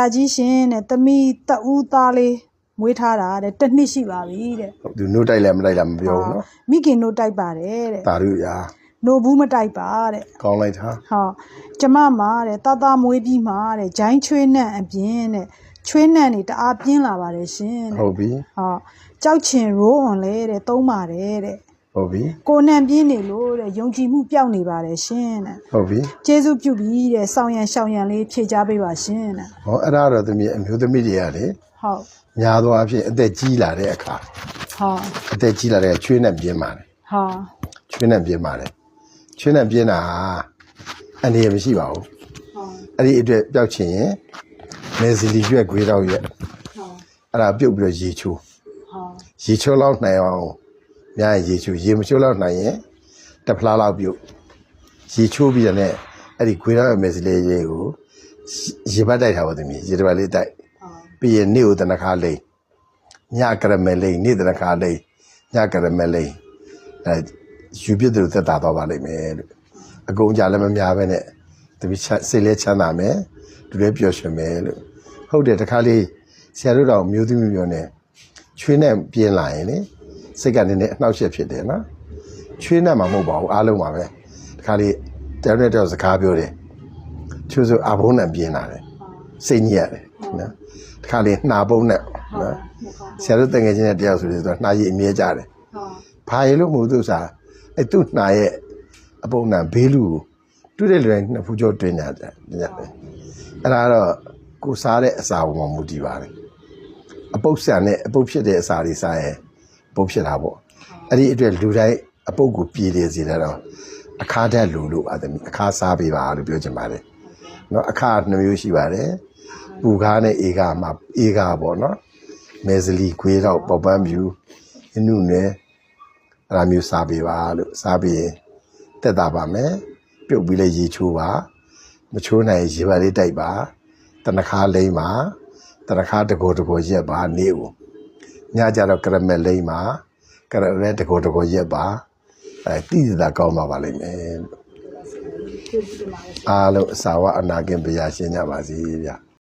ဒါကြီးရှင်တဲ့သမီးတဦးသားလေးမွေးထားတာတဲ့တစ်နှစ်ရှိပါပြီတဲ့သူနို့တိုက်လဲမတိုက်လားမပြောဘူးနော်မိခင်တို့တိုက်ပါတယ်တဲ့တာရုရာနိုဘူးမတိုက်ပါတဲ့ကောင်းလိုက်တာဟောကျမမှာတဲ့တသားမွေးပြီးမှတဲ့ဂျိုင်းချွေးနှံ့အပြင်တဲ့ချွေးနှံ့နေတအားပြင်းလာပါတယ်ရှင်တဲ့ဟုတ်ပြီဟောကြောက်ချင်ရိုးအောင်လဲတဲ့သုံးပါတယ်တဲ့ဟုတ်ပြီကိုနှံပြင်းနေလို့ တဲ့ယုံကြည်မှုပျောက်နေပါတယ်ရှင်တဲ့ဟုတ်ပြီကျေးဇူးပြုပြီးတဲ့ဆောင်းရံရှောင်းရံလေးဖြေချပေးပါရှင်တဲ့ဟောအဲ့ဒါတော့သမီးအမျိုးသမီးတွေကလေဟုတ်ညာသောအဖြစ်အသက်ကြီးလာတဲ့အခါဟောအသက်ကြီးလာတဲ့ချွေးနဲ့ပြင်းပါတယ်ဟောချွေးနဲ့ပြင်းပါတယ်ချွေးနဲ့ပြင်းတာဟာအနေရမရှိပါဘူးဟောအဲ့ဒီအတွက်ပျောက်ချင်ရင်မေဇီလီရွက်ခွေးတော့ရွက်ဟောအဲ့ဒါပြုတ်ပြီးတော့ရေချိုးဟောရေချိုးလောက်နိုင်အောင်များရင်ရေချိုးရေမချိုးလောက်နိုင်ရင် တစ်ဖလားလောက်ပြုတ်ရေချိုးပြီးတော့ ਨੇ အဲ့ဒီခွေးတော့ရွက်မေဇီလီရေကိုရေပတ်တိုက်ထားပါသမီးရေတစ်ပတ်လေးတိုက်ဟောပြီးရင်နေ့ကိုတနခါလိမ့်ညကရမဲလိမ့်နေ့တနခါလိမ့်ညကရမဲလိမ့်အဲယူပြစ်သူသက်သာတော့ပါလိမ့်မယ်လို့အကုန်ကြလည်းမများပဲနဲ့တပည့်စိတ်လဲချမ်းသာမယ်သူလည်းပျော်ရွှင်မယ်လို့ဟုတ်တယ်တခါလေးဆရာတို့တော်မျိုးသမီးမျိုးနဲ့ချွေးနဲ့ပြင်းလာရင်လေစိတ်ကနည်းနည်းအနှောက်အယှက်ဖြစ်တယ်နော် ချွေးနဲ့မှမဟုတ်ပါဘူးအားလုံးပါပဲတခါလေးတယောက်နဲ့တယောက်စကားပြောတယ်ချွေးဆိုအဘုံနဲ့ပြင်းလာတယ်စိတ်ညစ်ရတယ်နော်တခါလေးနှာပုံးနဲ့နော်ဆရာတို့တငယ်ချင်းတဲ့တယောက်ဆိုရင်သူကနှာရည်အမြဲကြတယ်ဟော။ဘာရလို့မဟုတ်သူစားအဲသူ့နှာရဲ့အပုံနံဘေးလူကိုတွေ့တဲ့လူတိုင်းနှစ်ဖူးကြောတွင်းကြတယ်ညတယ်။အဲ့ဒါတော့ကိုစားတဲ့အစာပေါ်မှာမူတည်ပါတယ်။အပုပ်ဆန်နဲ့အပုပ်ဖြစ်တဲ့အစာတွေစားရင်ပုပ်ဖြစ်တာပေါ့။အဲ့ဒီအတွက်လူတိုင်း အပုပ်ကိုပြည်တယ်စီတော့အခါတက်လူလို့ပါသမီးအခါစားပေးပါလို့ပြောချင်ပါတယ်။နော်အခါနှမျိုးရှိပါတယ်။ပူကားနဲ့အေကားမှာအေကားပေါ့နော်။မဲဇလီခွေးတော့ပေါပန်းပြူအင်းနုနယ်အဲ့ဒါမျိုးစားပေးပါလို့စားပြီးရင်တက်တာပါမယ်ပြုတ်ပြီးလဲရေချိုးပါမချိုးနိုင်ရင်ရေပါလေးတိုက်ပါတနခါလိမ့်ပါတနခါတကောတကောရက်ပါနေဦးညကြတော့ကရမယ်လိမ့်ပါကရမယ်တကောတကောရက်ပါ အဲတိကျတာကောင်းပါပါလိမ့်မယ်လို့အားလုံးအစာဝအနာကင်ပြရရှင်းကြပါစေဗျာ